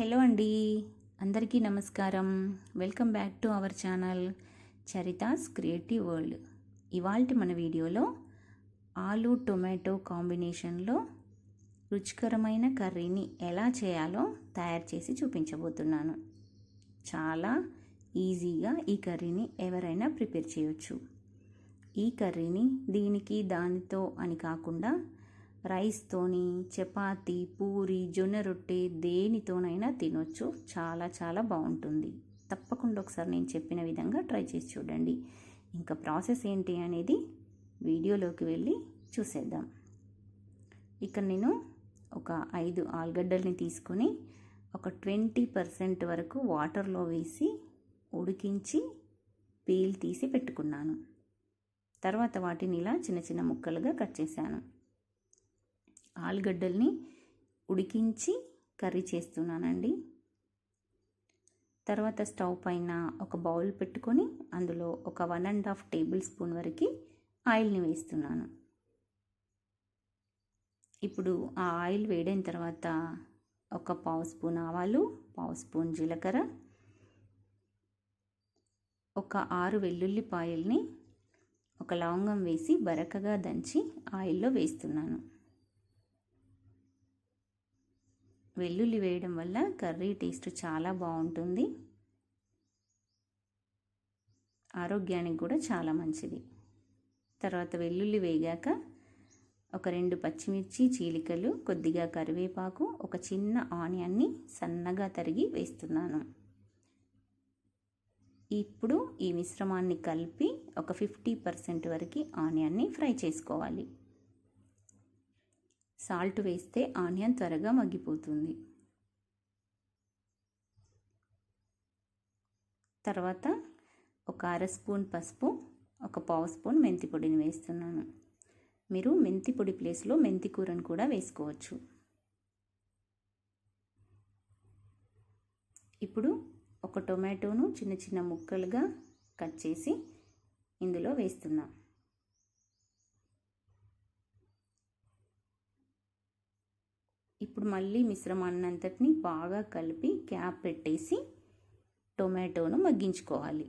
Hello అండి. అందరికీ నమస్కారం. Welcome back to our channel Charitha's creative world. ఇవాళ మన వీడియోలో ఆలు టొమాటో కాంబినేషన్లో రుచికరమైన కర్రీని ఎలా చేయాలో తయారు చేసి చూపించబోతున్నాను. చాలా ఈజీగా ఈ కర్రీని ఎవరైనా ప్రిపేర్ చేయొచ్చు. ఈ కర్రీని దీనికి దానితో అని కాకుండా రైస్తోని చపాతి పూరి జొన్న రొట్టె దేనితోనైనా తినొచ్చు. చాలా చాలా బాగుంటుంది. తప్పకుండా ఒకసారి నేను చెప్పిన విధంగా ట్రై చేసి చూడండి. ఇంకా ప్రాసెస్ ఏంటి అనేది వీడియోలోకి వెళ్ళి చూసేద్దాం. ఇక్కడ నేను ఒక ఐదు ఆలుగడ్డల్ని తీసుకొని ఒక ట్వంటీ పర్సెంట్ వరకు వాటర్లో వేసి ఉడికించి పీల్ తీసి పెట్టుకున్నాను. తర్వాత వాటిని ఇలా చిన్న చిన్న ముక్కలుగా కట్ చేశాను. ఆలుగడ్డల్ని ఉడికించి కర్రీ చేస్తున్నానండి. తర్వాత స్టవ్ పైన ఒక బౌల్ పెట్టుకొని అందులో ఒక one and half tablespoon వరకు ఆయిల్ని వేస్తున్నాను. ఇప్పుడు ఆ ఆయిల్ వేడైన తర్వాత ఒక పావు స్పూన్ ఆవాలు పావు స్పూన్ జీలకర్ర ఒక ఆరు వెల్లుల్లిపాయల్ని ఒక లవంగం వేసి బరకగా దంచి ఆయిల్లో వేస్తున్నాను. వెల్లుల్లి వేయడం వల్ల కర్రీ టేస్ట్ చాలా బాగుంటుంది. ఆరోగ్యానికి కూడా చాలా మంచిది. తర్వాత వెల్లుల్లి వేగాక ఒక రెండు పచ్చిమిర్చి చీలికలు కొద్దిగా కరివేపాకు ఒక చిన్న ఆనియన్ని సన్నగా తరిగి వేస్తున్నాను. ఇప్పుడు ఈ మిశ్రమాన్ని కలిపి ఒక ఫిఫ్టీ పర్సెంట్ వరకు ఆనియన్ని ఫ్రై చేసుకోవాలి. సాల్ట్ వేస్తే ఆనియన్ త్వరగా మగ్గిపోతుంది. తర్వాత ఒక అర స్పూన్ పసుపు ఒక పావు స్పూన్ మెంతి పొడిని వేస్తున్నాను. మీరు మెంతి పొడి ప్లేస్లో మెంతి కూరను కూడా వేసుకోవచ్చు. ఇప్పుడు ఒక టొమాటోను చిన్న చిన్న ముక్కలుగా కట్ చేసి ఇందులో వేస్తున్నాం. ఇప్పుడు మళ్ళీ మిశ్రమాన్నంతటిని బాగా కలిపి క్యాప్ పెట్టేసి టొమాటోను మగ్గించుకోవాలి.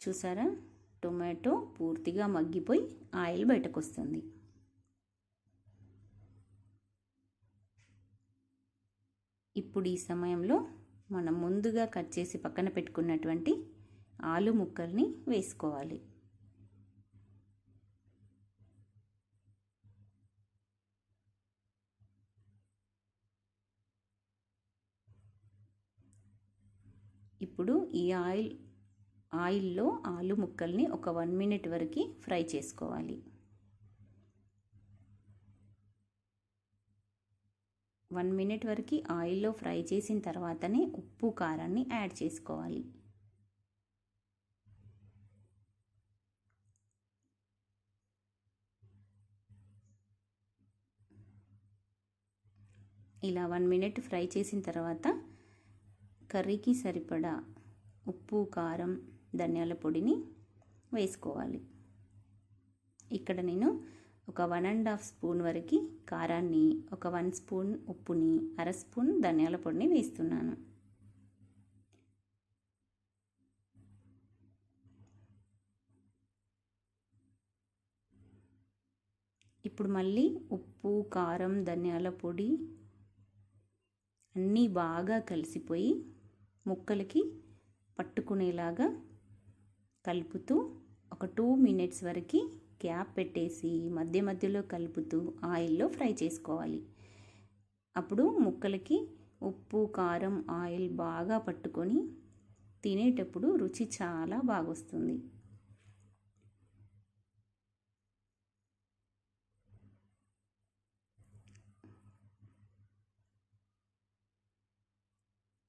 చూసారా? టొమాటో పూర్తిగా మగ్గిపోయి ఆయిల్ బయటకు వస్తుంది ఇప్పుడు ఈ సమయంలో మనం ముందుగా కట్ చేసి పక్కన పెట్టుకున్నటువంటి ఆలు ముక్కల్ని వేసుకోవాలి. ఇప్పుడు ఈ ఆయిల్ ఆయిల్లో ఆలు ముక్కల్ని ఒక వన్ మినిట్ వరకు ఫ్రై చేసుకోవాలి. వన్ మినిట్ వరకు ఆయిల్లో ఫ్రై చేసిన తర్వాతనే ఉప్పు కారాన్ని యాడ్ చేసుకోవాలి. ఇలా వన్ మినిట్ ఫ్రై చేసిన తర్వాత కర్రీకి సరిపడా ఉప్పు కారం ధనియాల పొడిని వేసుకోవాలి. ఇక్కడ నేను ఒక వన్ అండ్ హాఫ్ స్పూన్ వరకు కారాన్ని ఒక వన్ స్పూన్ ఉప్పుని అర స్పూన్ ధనియాల పొడిని వేస్తున్నాను. ఇప్పుడు మళ్ళీ ఉప్పు కారం ధనియాల పొడి అన్నీ బాగా కలిసిపోయి ముక్కలకి పట్టుకునేలాగా కలుపుతూ ఒక టూ మినిట్స్ వరకు క్యాప్ పెట్టేసి మధ్య మధ్యలో కలుపుతూ ఆయిల్లో ఫ్రై చేసుకోవాలి. అప్పుడు ముక్కలకి ఉప్పు కారం ఆయిల్ బాగా పట్టుకొని తినేటప్పుడు రుచి చాలా బాగొస్తుంది.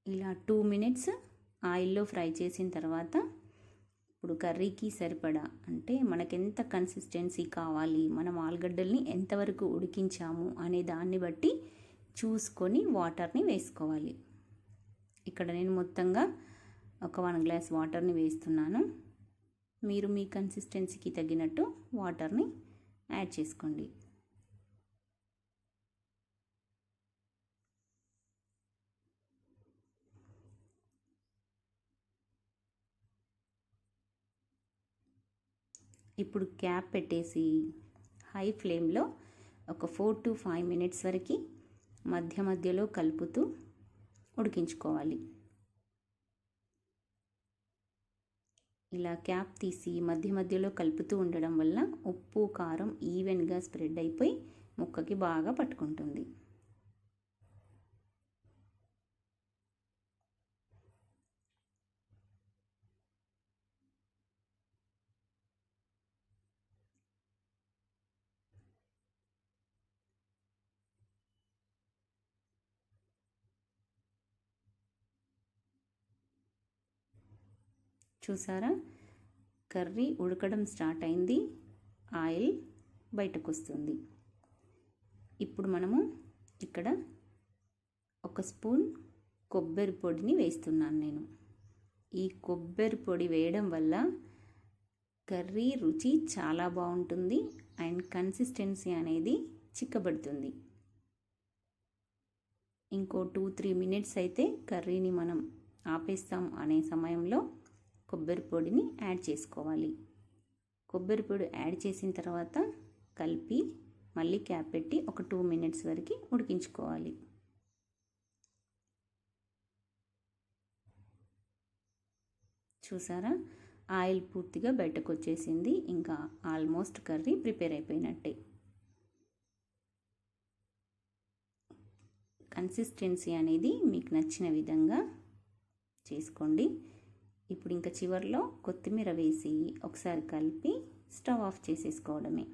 ఇలా టూ మినిట్స్ ఆయిల్లో ఫ్రై చేసిన తర్వాత ఇప్పుడు కర్రీకి సరిపడా అంటే మనకెంత కన్సిస్టెన్సీ కావాలి మనం ఆలుగడ్డల్ని ఎంతవరకు ఉడికించాము అనే దాన్ని బట్టి చూసుకొని వాటర్ని వేసుకోవాలి. ఇక్కడ నేను మొత్తంగా ఒక వన్ గ్లాస్ వాటర్ని వేస్తున్నాను. మీరు మీ కన్సిస్టెన్సీకి తగినట్టు వాటర్ని యాడ్ చేసుకోండి. ఇప్పుడు క్యాప్ పెట్టేసి హై ఫ్లేమ్లో ఒక ఫోర్ టు ఫైవ్ మినిట్స్ వరకు మధ్య మధ్యలో కలుపుతూ ఉడికించుకోవాలి. ఇలా క్యాప్ తీసి మధ్య మధ్యలో కలుపుతూ ఉండడం వల్ల ఉప్పు కారం ఈవెన్గా స్ప్రెడ్ అయిపోయి ముక్కకి బాగా పట్టుకుంటుంది. చూసారా? కర్రీ ఉడకడం స్టార్ట్ అయింది. ఆయిల్ బయటకు వస్తుంది ఇప్పుడు మనము ఇక్కడ ఒక స్పూన్ కొబ్బరి పొడిని వేస్తున్నాను నేను. ఈ కొబ్బరి పొడి వేయడం వల్ల కర్రీ రుచి చాలా బాగుంటుంది. అండ్ కన్సిస్టెన్సీ అనేది చిక్కబడుతుంది. ఇంకో టూ త్రీ మినిట్స్ అయితే కర్రీని మనం ఆపేస్తాం అనే సమయంలో కొబ్బరి పొడిని యాడ్ చేసుకోవాలి. కొబ్బరి పొడి యాడ్ చేసిన తర్వాత కలిపి మళ్ళీ క్యాప్ పెట్టి ఒక టూ మినిట్స్ వరకు ఉడికించుకోవాలి. చూసారా? ఆయిల్ పూర్తిగా బయటకు వచ్చేసింది. ఇంకా ఆల్మోస్ట్ కర్రీ ప్రిపేర్ అయిపోయినట్టే. కన్సిస్టెన్సీ అనేది మీకు నచ్చిన విధంగా చేసుకోండి. ఇప్పుడు ఇంకా చివరిలో కొత్తిమీర వేసి ఒకసారి కలిపి స్టవ్ ఆఫ్ చేసేసుకోవడమే.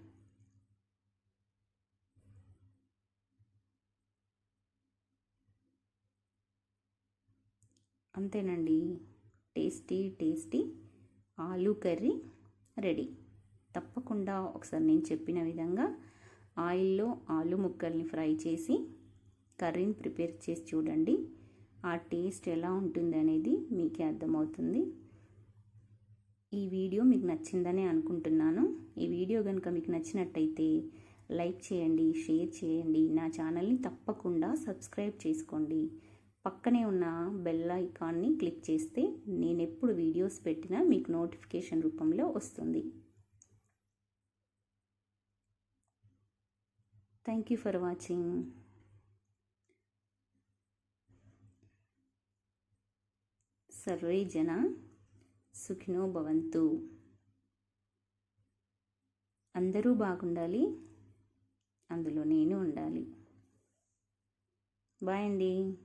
అంతేనండి. Tasty tasty aloo curry ready. తప్పకుండా ఒకసారి నేను చెప్పిన విధంగా ఆయిల్లో ఆలు ముక్కల్ని ఫ్రై చేసి కర్రీని ప్రిపేర్ చేసి చూడండి. ఆ టేస్ట్ ఎలా ఉంటుంది అనేది మీకే అర్థమవుతుంది. ఈ వీడియో మీకు నచ్చిందని అనుకుంటున్నాను. ఈ వీడియో కనుక మీకు నచ్చినట్టయితే లైక్ చేయండి షేర్ చేయండి నా ఛానల్ని తప్పకుండా సబ్స్క్రైబ్ చేసుకోండి. పక్కనే ఉన్న బెల్ ఐకాన్ని క్లిక్ చేస్తే నేను ఎప్పుడు వీడియోస్ పెట్టినా మీకు నోటిఫికేషన్ రూపంలో వస్తుంది. Thank you for watching. Survey జన సుఖినో భవంతు. అందరూ బాగుండాలి అందులో నేను ఉండాలి. బాయ్ అండి.